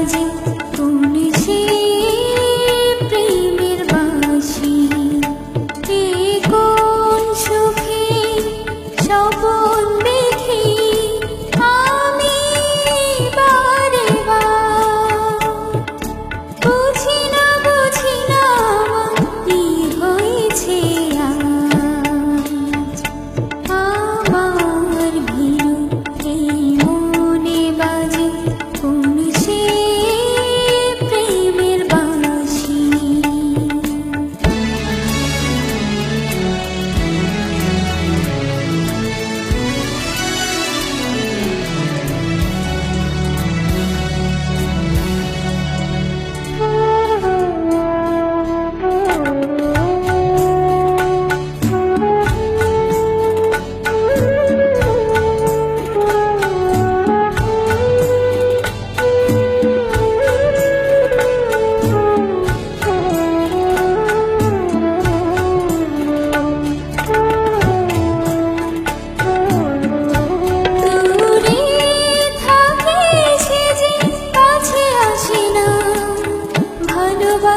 曾经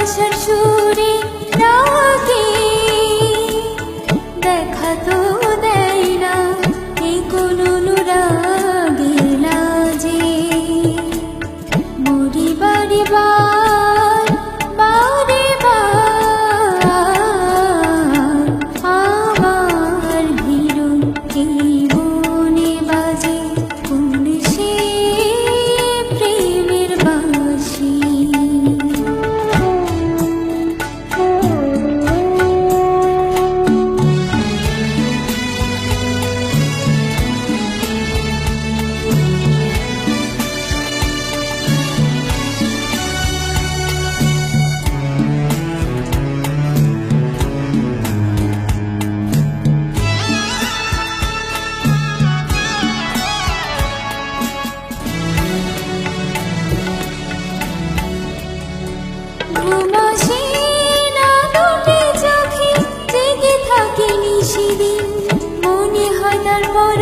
আশার সুরে ডাকে দেখা তো না এই কোন অনুরাগে লাজে মরি বাড়ি সেদিন মনে হয়